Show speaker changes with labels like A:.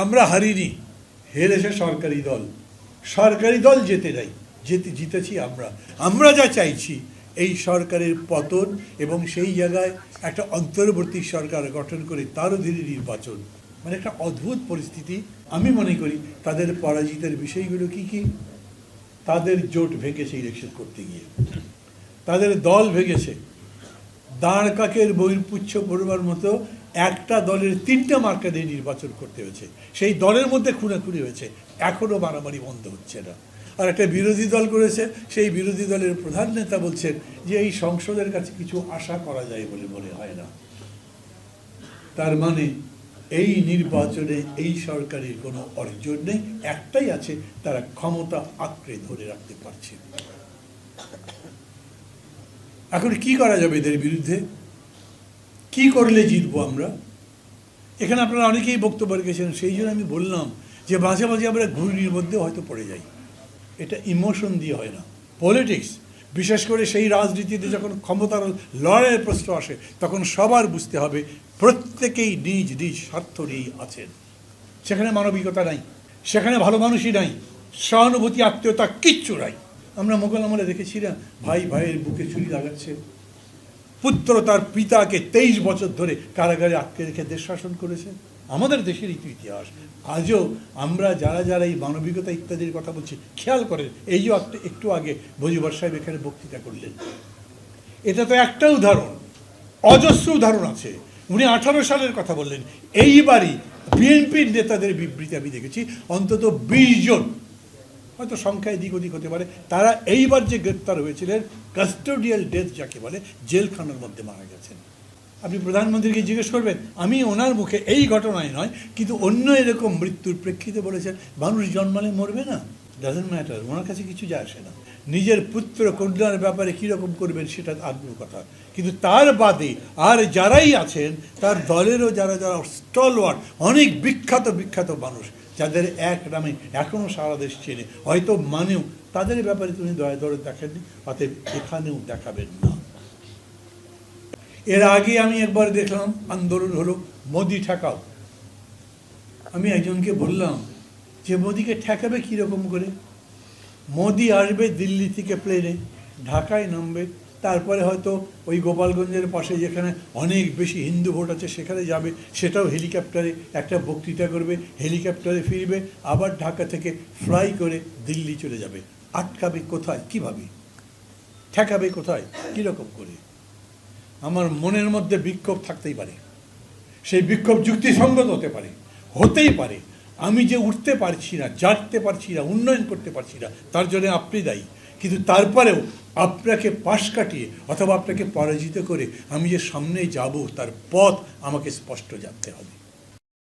A: আমরা হারিনি। হেরেছে সরকারি দল সরকারি দল জেতে নাই, যেতে, জিতেছি আমরা। আমরা যা চাইছি, এই সরকারের পতন এবং সেই জায়গায় একটা অন্তর্বর্তী সরকার গঠন করে তার অধীনে নির্বাচন। মানে একটা অদ্ভুত পরিস্থিতি। আমি মনে করি, তাদের পরাজিতের বিষয়গুলো কি কি? তাদের জোট ভেঙেছে ইলেকশন করতে গিয়ে। তাদের দল ভেঙেছে। দাঁড় কাকের বহির্পুচ্ছ পড়বার মতো একটা দলের তিনটা মার্কা দিয়ে নির্বাচন করতে হয়েছে। সেই দলের মধ্যে খুনাখুনি হয়েছে। এখনও মারামারি বন্ধ হচ্ছে না। আর একটা বিরোধী দল করেছে, সেই বিরোধী দলের প্রধান নেতা বলছেন যে এই সংসদের কাছে কিছু আশা করা যায় বলে মনে হয় না। তার মানে এই নির্বাচনে এই সরকারের কোনো অর্জন নেই, একটাই আছে, তারা ক্ষমতা আঁকড়ে ধরে রাখতে পারছে। এখন কি করা যাবে এদের বিরুদ্ধে? কি করলে জিতবো আমরা? এখানে আপনারা অনেকেই বক্তব্য রেখেছেন, সেই জন্য আমি বললাম যে মাঝে মাঝে আমরা ঘূর্ণির মধ্যে হয়তো পড়ে যাই। এটা ইমোশন দিয়ে হয় না। পলিটিক্স, বিশেষ করে সেই রাজনীতিতে যখন ক্ষমতার লড়াইয়ের প্রশ্ন আসে, তখন সবার বুঝতে হবে প্রত্যেকেই নিজ নিজ স্বার্থ নিয়েই আছেন। সেখানে মানবিকতা নাই, সেখানে ভালো মানুষই নাই, সহানুভূতি, আত্মীয়তা কিচ্ছু নাই। আমরা মোগল আমলে দেখেছি না? ভাই ভাইয়ের বুকে ছুরি লাগাচ্ছে। পুত্র তার পিতাকে তেইশ বছর ধরে কারাগারে আটকে রেখে দেশ শাসন করেছে। আমাদের দেশের ইতি ইতিহাস। আজও আমরা যারা যারা এই মানবিকতা ইত্যাদির কথা বলছি, খেয়াল করেন, এই যে একটা- আগে ভজিবর সাহেব এখানে বক্তৃতা করলেন। এটা তো একটা উদাহরণ, অজস্র উদাহরণ আছে। উনি আঠারো সালের কথা বললেন। এইবারই বিএনপির নেতাদের বিবৃতি আমি দেখেছি, অন্তত বিশ জন হয়তো সংখ্যায় দিক ওদিক হতে পারে। তারা এইবার যে গ্রেপ্তার হয়েছিলেন কাস্টোডিয়াল ডেথ যাকে বলে, জেলখানার মধ্যে মারা গেছেন। আপনি প্রধানমন্ত্রীকে জিজ্ঞেস করবেন, আমি ওনার মুখে এই ঘটনায় নয়, কিন্তু অন্য এরকম মৃত্যুর প্রেক্ষিতে বলেছেন, মানুষ জন্মালে মরবে না। ডাজেন্ট ম্যাটার ওনার কাছে কিছু যায় আসে না। নিজের পুত্র কন্যার ব্যাপারে কীরকম করবেন সেটা আগ্রহ কথা। কিন্তু তার বাদে আর যারাই আছেন, তার দলেরও যারা যারা স্টলওয়ার্ড, অনেক বিখ্যাত বিখ্যাত মানুষ যাদের এক নামে এখনও সারা দেশ চেনে, হয়তো মানেও তাদের ব্যাপারে তুমি দয়া দরে দেখেননি, অতএব এখানেও দেখাবেন না। এর আগে আমি একবার দেখলাম, আন্দোলন হলো মোদি ঠেকাও। আমি একজনকে বললাম যে, মোদিকে ঠেকাবে কীরকম করে? মোদি আসবে দিল্লি থেকে প্লেনে ঢাকায় নামবে তারপরে হয়তো ওই গোপালগঞ্জের পাশে যেখানে অনেক বেশি হিন্দু ভোট আছে, সেখানে যাবে, সেটাও হেলিকপ্টারে একটা বক্তৃতা করবে, হেলিকপ্টারে ফিরবে, আবার ঢাকা থেকে ফ্লাই করে দিল্লি চলে যাবে। আটকাবে কোথায়? কীভাবে ঠেকাবে কোথায়? কীরকম করে? আমার মনের মধ্যে বিক্ষোভ থাকতেই পারে। সেই বিক্ষোভ যুক্তিসঙ্গত হতে পারে, হতেই পারে। আমি যে উঠতে পারছি না, জাগতে পারছি না, উন্নয়ন করতে পারছি না, তার জন্য আপনি দায়ী। কিন্তু তারপরেও আপনাকে পাশ কাটিয়ে অথবা আপনাকে পরাজিত করে আমি যে সামনে যাব তার পথ আমাকে স্পষ্ট জানতে হবে।